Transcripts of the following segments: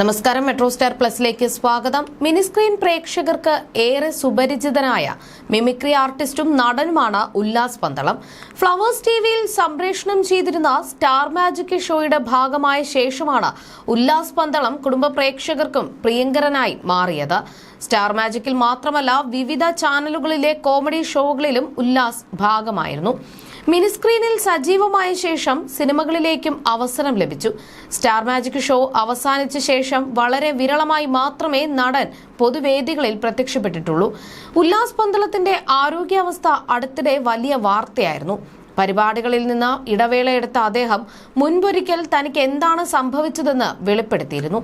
നമസ്കാരം metro star പ്ലസിലേക്ക് സ്വാഗതം. Mini screen പ്രേക്ഷകർക്ക് ഏറെ സുപരിചിതനായ മിമിക്രി ആർട്ടിസ്റ്റും നടനുമാണ് ഉല്ലാസ് പന്തളം. ഫ്ലവേഴ്സ് ടിവിയിൽ സംപ്രേഷണം ചെയ്തിരുന്ന സ്റ്റാർ മാജിക് ഷോയുടെ ഭാഗമായ ശേഷമാണ് ഉല്ലാസ് പന്തളം കുടുംബ പ്രേക്ഷകർക്കും പ്രിയങ്കരനായി മാറിയത്. സ്റ്റാർ മാജിക്കിൽ മാത്രമല്ല വിവിധ ചാനലുകളിലെ കോമഡി ഷോകളിലും ഉല്ലാസ് ഭാഗമായിരുന്നു. മിനിസ്ക്രീനിൽ സജീവമായ ശേഷം സിനിമകളിലേക്കും അവസരം ലഭിച്ചു. സ്റ്റാർ മാജിക് ഷോ അവസാനിച്ച ശേഷം വളരെ വിരളമായി മാത്രമേ നടൻ പൊതുവേദികളിൽ പ്രത്യക്ഷപ്പെട്ടിട്ടുള്ളൂ. ഉല്ലാസ് പന്തളത്തിന്റെ ആരോഗ്യാവസ്ഥ അടുത്തിടെ വലിയ വാർത്തയായിരുന്നു. പരിപാടികളിൽ നിന്ന് ഇടവേളയെടുത്ത അദ്ദേഹം മുൻപൊരിക്കൽ തനിക്ക് എന്താണ് സംഭവിച്ചതെന്ന് വെളിപ്പെടുത്തിയിരുന്നു.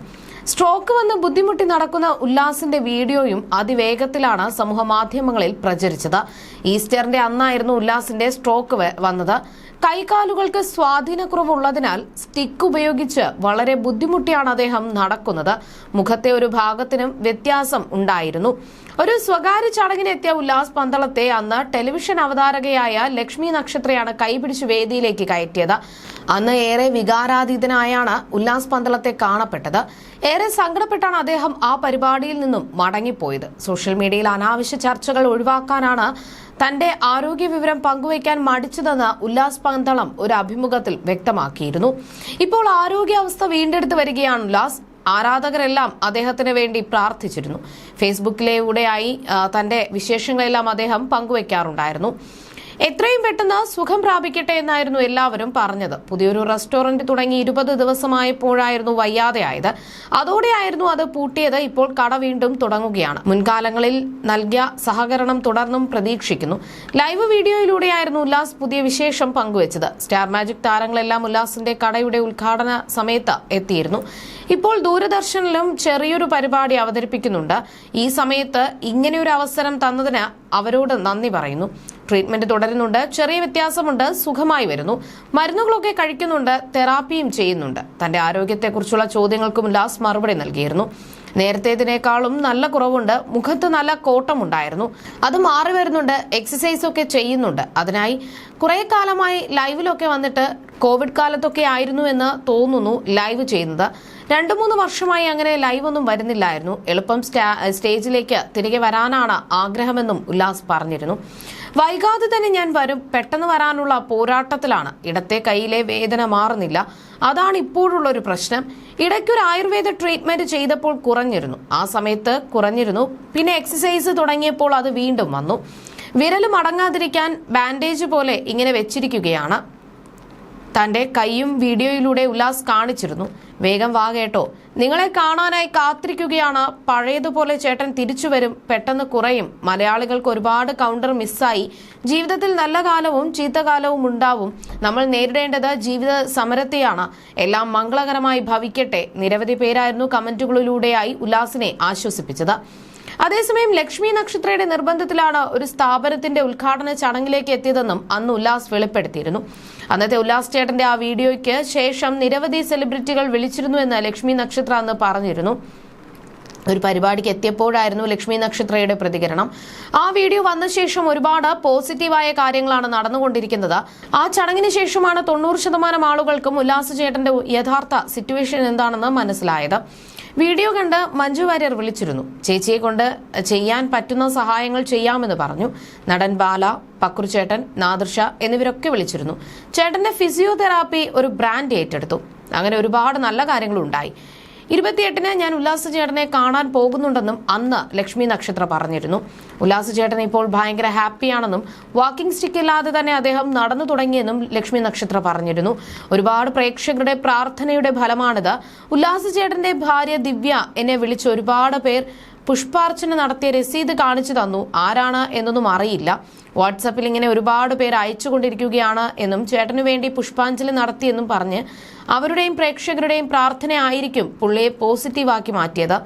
സ്ട്രോക്ക് വന്ന് ബുദ്ധിമുട്ടി നടക്കുന്ന ഉല്ലാസിന്റെ വീഡിയോയും അതിവേഗത്തിലാണ് സമൂഹ മാധ്യമങ്ങളിൽ പ്രചരിച്ചത്. ഈസ്റ്ററിന്റെ അന്നായിരുന്നു ഉല്ലാസിന്റെ സ്ട്രോക്ക് വന്നത്. കൈകാലുകൾക്ക് സ്വാധീനക്കുറവുള്ളതിനാൽ സ്റ്റിക്ക് ഉപയോഗിച്ച് വളരെ ബുദ്ധിമുട്ടിയാണ് അദ്ദേഹം നടക്കുന്നത്. മുഖത്തെ ഒരു ഭാഗത്തിനും വ്യത്യാസം ഉണ്ടായിരുന്നു. ഒരു സ്വകാര്യ ചടങ്ങിനെത്തിയ ഉല്ലാസ് പന്തളത്തെ അന്ന് ടെലിവിഷൻ അവതാരകയായ ലക്ഷ്മി നക്ഷത്രയാണ് കൈപിടിച്ച് വേദിയിലേക്ക് കയറ്റിയത്. അന്ന് ഏറെ വികാരാതീതനായാണ് ഉല്ലാസ് പന്തളത്തെ കാണപ്പെട്ടത്. ഏറെ സങ്കടപ്പെട്ടാണ് അദ്ദേഹം ആ പരിപാടിയിൽ നിന്നും മടങ്ങിപ്പോയത്. സോഷ്യൽ മീഡിയയിൽ അനാവശ്യ ചർച്ചകൾ ഒഴിവാക്കാനാണ് തന്റെ ആരോഗ്യ വിവരം പങ്കുവയ്ക്കാൻ മടിച്ചതെന്ന് ഉല്ലാസ് പന്തളം ഒരു അഭിമുഖത്തിൽ വ്യക്തമാക്കിയിരുന്നു. ഇപ്പോൾ ആരോഗ്യാവസ്ഥ വീണ്ടെടുത്ത് വരികയാണ് ഉല്ലാസ്. ആരാധകരെല്ലാം അദ്ദേഹത്തിന് വേണ്ടി പ്രാർത്ഥിച്ചിരുന്നു. ഫേസ്ബുക്കിലൂടെയായി തന്റെ വിശേഷങ്ങളെല്ലാം അദ്ദേഹം പങ്കുവയ്ക്കാറുണ്ടായിരുന്നു. എത്രയും പെട്ടെന്ന് സുഖം പ്രാപിക്കട്ടെ എന്നായിരുന്നു എല്ലാവരും പറഞ്ഞത്. പുതിയൊരു റെസ്റ്റോറന്റ് തുടങ്ങി ഇരുപത് ദിവസമായപ്പോഴായിരുന്നു വയ്യാതെയായത്. അതോടെയായിരുന്നു അത് പൂട്ടിയത്. ഇപ്പോൾ കട വീണ്ടും തുടങ്ങുകയാണ്. മുൻകാലങ്ങളിൽ നൽകിയ സഹകരണം തുടർന്നും പ്രതീക്ഷിക്കുന്നു. ലൈവ് വീഡിയോയിലൂടെയായിരുന്നു ഉല്ലാസ് പുതിയ വിശേഷം പങ്കുവച്ചത്. സ്റ്റാർ മാജിക് താരങ്ങളെല്ലാം ഉല്ലാസിന്റെ കടയുടെ ഉദ്ഘാടന സമയത്ത് എത്തിയിരുന്നു. ഇപ്പോൾ ദൂരദർശനിലും ചെറിയൊരു പരിപാടി അവതരിപ്പിക്കുന്നുണ്ട്. ഈ സമയത്ത് ഇങ്ങനെയൊരു അവസരം തന്നതിന് അവരോട് നന്ദി പറയുന്നു. ട്രീറ്റ്മെന്റ് തുടരുന്നുണ്ട്. ചെറിയ വ്യത്യാസമുണ്ട്. സുഖമായി വരുന്നു. മരുന്നുകളൊക്കെ കഴിക്കുന്നുണ്ട്. തെറാപ്പിയും ചെയ്യുന്നുണ്ട്. തന്റെ ആരോഗ്യത്തെക്കുറിച്ചുള്ള ചോദ്യങ്ങൾക്കും ഉല്ലാസ് മറുപടി നൽകിയിരുന്നു. നേരത്തേതിനേക്കാളും നല്ല കുറവുണ്ട്. മുഖത്ത് നല്ല കോട്ടമുണ്ടായിരുന്നു. അത് മാറി വരുന്നുണ്ട്. എക്സസൈസ് ഒക്കെ ചെയ്യുന്നുണ്ട്. അതിനായി കുറെ കാലമായി ലൈവിലൊക്കെ വന്നിട്ട് കോവിഡ് കാലത്തൊക്കെ ആയിരുന്നു എന്ന് തോന്നുന്നു ലൈവ് ചെയ്യുന്നത്. രണ്ടു മൂന്ന് വർഷമായി അങ്ങനെ ലൈവ് ഒന്നും വരുന്നില്ലായിരുന്നു. എളുപ്പം സ്റ്റാ- സ്റ്റേജിലേക്ക് തിരികെ വരാനാണ് ആഗ്രഹമെന്നും ഉല്ലാസ് പറഞ്ഞിരുന്നു. വൈകാതെ തന്നെ ഞാൻ വരും. പെട്ടെന്ന് വരാനുള്ള പോരാട്ടത്തിലാണ്. ഇടത്തെ കൈയിലെ വേദന മാറുന്നില്ല. അതാണ് ഇപ്പോഴുള്ള ഒരു പ്രശ്നം. ഇടയ്ക്കൊരു ആയുർവേദ ട്രീറ്റ്മെന്റ് ചെയ്തപ്പോൾ കുറഞ്ഞിരുന്നു. ആ സമയത്ത് കുറഞ്ഞിരുന്നു. പിന്നെ എക്സസൈസ് തുടങ്ങിയപ്പോൾ അത് വീണ്ടും വന്നു. വിരൽ മടങ്ങാതിരിക്കാൻ ബാൻഡേജ് പോലെ ഇങ്ങനെ വെച്ചിരിക്കുകയാണ്. തന്റെ കൈയും വീഡിയോയിലൂടെ ഉല്ലാസ് കാണിച്ചിരുന്നു. വേഗം വാ കേട്ടോ. നിങ്ങളെ കാണാനായി കാത്തിരിക്കുകയാണ്. പഴയതുപോലെ ചേട്ടൻ തിരിച്ചു വരും. പെട്ടെന്ന് കുറയും. മലയാളികൾക്ക് ഒരുപാട് കൗണ്ടർ മിസ്സായി ജീവിതത്തിൽ നല്ല കാലവും ചീത്തകാലവും ഉണ്ടാവും. നമ്മൾ നേരിടേണ്ടത് ജീവിത സമരത്തെയാണ്. എല്ലാം മംഗളകരമായി ഭവിക്കട്ടെ. നിരവധി പേരായിരുന്നു കമന്റുകളിലൂടെയായി ഉല്ലാസിനെ ആശ്വസിപ്പിച്ചത്. അതേസമയം ലക്ഷ്മി നക്ഷത്രയുടെ നിർബന്ധത്തിലാണ് ഒരു സ്ഥാപനത്തിന്റെ ഉദ്ഘാടന ചടങ്ങിലേക്ക് എത്തിയതെന്നും അന്ന് ഉല്ലാസ് വെളിപ്പെടുത്തിയിരുന്നു. അന്നത്തെ ഉല്ലാസ് ചേട്ടന്റെ ആ വീഡിയോയ്ക്ക് ശേഷം നിരവധി സെലിബ്രിറ്റികൾ വിളിച്ചിരുന്നു എന്ന് ലക്ഷ്മി നക്ഷത്ര അന്ന് പറഞ്ഞിരുന്നു. ഒരു പരിപാടിക്ക് എത്തിയപ്പോഴായിരുന്നു ലക്ഷ്മി നക്ഷത്രയുടെ പ്രതികരണം. ആ വീഡിയോ വന്ന ശേഷം ഒരുപാട് പോസിറ്റീവായ കാര്യങ്ങളാണ് നടന്നുകൊണ്ടിരിക്കുന്നത്. ആ ചടങ്ങിന് ശേഷമാണ് തൊണ്ണൂറ് ശതമാനം ആളുകൾക്കും ഉല്ലാസ് ചേട്ടന്റെ യഥാർത്ഥ സിറ്റുവേഷൻ എന്താണെന്ന് മനസ്സിലായത്. വീഡിയോ കണ്ട് മഞ്ജു വാര്യർ വിളിച്ചിരുന്നു. ചേച്ചിയെ കൊണ്ട് ചെയ്യാൻ പറ്റുന്ന സഹായങ്ങൾ ചെയ്യാമെന്ന് പറഞ്ഞു. നടൻ ബാല പക്രുചേട്ടൻ നാദർഷ എന്നിവരൊക്കെ വിളിച്ചിരുന്നു. ചേട്ടന്റെ ഫിസിയോതെറാപ്പി ഒരു ബ്രാൻഡ് ഏറ്റെടുത്തു. അങ്ങനെ ഒരുപാട് നല്ല കാര്യങ്ങളുണ്ടായി. ഇരുപത്തിയെട്ടിന് ഞാൻ ഉല്ലാസ് ചേട്ടനെ കാണാൻ പോകുന്നുണ്ടെന്നും അന്ന് ലക്ഷ്മി നക്ഷത്ര പറഞ്ഞിരുന്നു. ഉല്ലാസ് ചേട്ടൻ ഇപ്പോൾ ഭയങ്കര ഹാപ്പിയാണെന്നും വാക്കിംഗ് സ്റ്റിക്ക് ഇല്ലാതെ തന്നെ അദ്ദേഹം നടന്നു തുടങ്ങിയെന്നും ലക്ഷ്മി നക്ഷത്ര പറഞ്ഞിരുന്നു. ഒരുപാട് പ്രേക്ഷകരുടെ പ്രാർത്ഥനയുടെ ഫലമാണിത്. ഉല്ലാസ് ചേട്ടന്റെ ഭാര്യ ദിവ്യ എന്നെ വിളിച്ച് ഒരുപാട് പേർ പുഷ്പാർച്ചന നടത്തിയ രസീത് കാണിച്ചു തന്നു. ആരാണ് എന്നൊന്നും അറിയില്ല. വാട്സപ്പിൽ ഇങ്ങനെ ഒരുപാട് പേർ അയച്ചുകൊണ്ടിരിക്കുകയാണ് എന്നും ചേട്ടനു വേണ്ടി പുഷ്പാഞ്ജലി നടത്തിയെന്നും പറഞ്ഞ് അവരുടെയും പ്രേക്ഷകരുടെയും പ്രാർത്ഥന ആയിരിക്കും പുള്ളിയെ പോസിറ്റീവാക്കി മാറ്റിയത്.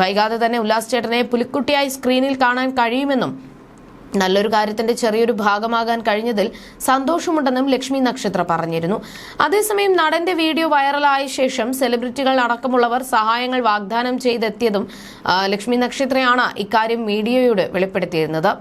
വൈകാതെ തന്നെ ഉല്ലാസ് ചേട്ടനെ പുലിക്കുട്ടിയായി സ്ക്രീനിൽ കാണാൻ കഴിയുമെന്നും നല്ലൊരു കാര്യത്തിന്റെ ചെറിയൊരു ഭാഗമാകാൻ കഴിഞ്ഞതിൽ സന്തോഷമുണ്ടെന്നും ലക്ഷ്മി നക്ഷത്ര പറഞ്ഞിരുന്നു. അതേസമയം നടന്റെ വീഡിയോ വൈറലായ ശേഷം സെലിബ്രിറ്റികൾ അടക്കമുള്ളവർ സഹായങ്ങൾ വാഗ്ദാനം ചെയ്തെത്തിയതും ലക്ഷ്മി നക്ഷത്രയാണ് ഇക്കാര്യം മീഡിയയോട് വെളിപ്പെടുത്തിയിരുന്നത്.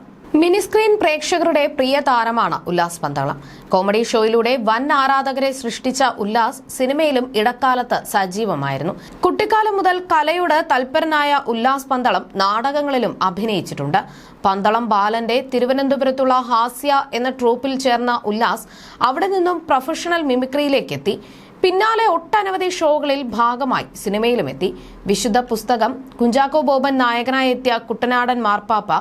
മിനിസ്ക്രീൻ പ്രേക്ഷകരുടെ പ്രിയ താരമാണ് ഉല്ലാസ് പന്തളം. കോമഡി ഷോയിലൂടെ വൻ ആരാധകരെ സൃഷ്ടിച്ച ഉല്ലാസ് സിനിമയിലും ഇടക്കാലത്ത് സജീവമായിരുന്നു. കുട്ടിക്കാലം മുതൽ കലയുടെ തൽപരനായ ഉല്ലാസ് പന്തളം നാടകങ്ങളിലും അഭിനയിച്ചിട്ടുണ്ട്. പന്തളം ബാലന്റെ തിരുവനന്തപുരത്തുള്ള ഹാസ്യ എന്ന ട്രൂപ്പിൽ ചേർന്ന ഉല്ലാസ് അവിടെ നിന്നും പ്രൊഫഷണൽ മിമിക്രിയിലേക്ക് എത്തി. പിന്നാലെ ഒട്ടനവധി ഷോകളിൽ ഭാഗമായി സിനിമയിലും എത്തി. വിശുദ്ധ പുസ്തകം കുഞ്ചാക്കോ ബോബൻ നായകനായി എത്തിയ കുട്ടനാടൻ മാർപ്പാപ്പ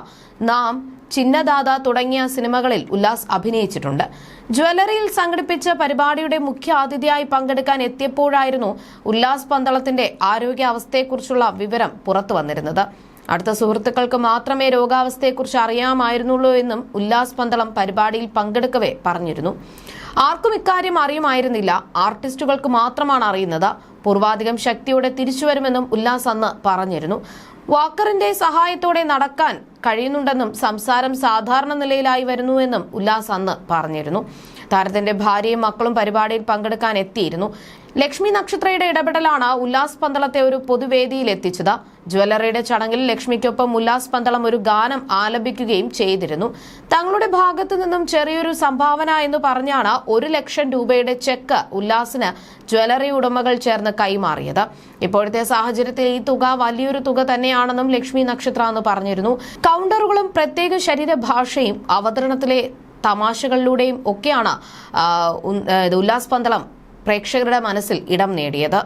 നാം ചിന്നദാത തുടങ്ങിയ സിനിമകളിൽ ഉല്ലാസ് അഭിനയിച്ചിട്ടുണ്ട്. ജ്വല്ലറിയിൽ സംഘടിപ്പിച്ച പരിപാടിയുടെ മുഖ്യ അതിഥിയായി പങ്കെടുക്കാൻ എത്തിയപ്പോഴായിരുന്നു ഉല്ലാസ് പന്തളത്തിന്റെ ആരോഗ്യാവസ്ഥയെക്കുറിച്ചുള്ള വിവരം പുറത്തു വന്നിരുന്നത്. അടുത്ത സുഹൃത്തുക്കൾക്ക് മാത്രമേ രോഗാവസ്ഥയെക്കുറിച്ച് അറിയാമായിരുന്നുള്ളൂ എന്നും ഉല്ലാസ് പന്തളം പരിപാടിയിൽ പങ്കെടുക്കവേ പറഞ്ഞിരുന്നു. ആർക്കും ഇക്കാര്യം അറിയുമായിരുന്നില്ല. ആർട്ടിസ്റ്റുകൾക്ക് മാത്രമാണ് അറിയുന്നത്. പൂർവാധികം ശക്തിയോടെ തിരിച്ചുവരുമെന്നും ഉല്ലാസ് അന്ന് പറഞ്ഞിരുന്നു. വാക്കറിന്റെ സഹായത്തോടെ നടക്കാൻ കഴിയുന്നുണ്ടെന്നും സംസാരം സാധാരണ നിലയിലായി വരുന്നുവെന്നും ഉല്ലാസ് അന്ന് പറഞ്ഞിരുന്നു. താരത്തിന്റെ ഭാര്യയും മക്കളും പരിപാടിയിൽ പങ്കെടുക്കാൻ എത്തിയിരുന്നു. ലക്ഷ്മി നക്ഷത്രയുടെ ഇടപെടലാണ് ഉല്ലാസ് പന്തളത്തെ ഒരു പൊതുവേദിയിൽ എത്തിച്ചത്. ജ്വല്ലറിയുടെ ചടങ്ങിൽ ലക്ഷ്മിക്കൊപ്പം ഉല്ലാസ് പന്തളം ഒരു ഗാനം ആലപിക്കുകയും ചെയ്തിരുന്നു. തങ്ങളുടെ ഭാഗത്തു നിന്നും ചെറിയൊരു സംഭാവന എന്ന് പറഞ്ഞാണ് ഒരു ലക്ഷം രൂപയുടെ ചെക്ക് ഉല്ലാസിന് ജ്വല്ലറി ഉടമകൾ ചേർന്ന് കൈമാറിയത്. ഇപ്പോഴത്തെ സാഹചര്യത്തിൽ ഈ തുക വലിയൊരു തുക തന്നെയാണെന്നും ലക്ഷ്മി നക്ഷത്ര എന്ന് പറഞ്ഞിരുന്നു. കൗണ്ടറുകളും പ്രത്യേക ശരീരഭാഷയും അവതരണത്തിലെ തമാശകളിലൂടെയും ഒക്കെയാണ് ഉല്ലാസ് പന്തളം പ്രേക്ഷകരുടെ മനസ്സിൽ ഇടം നേടിയത്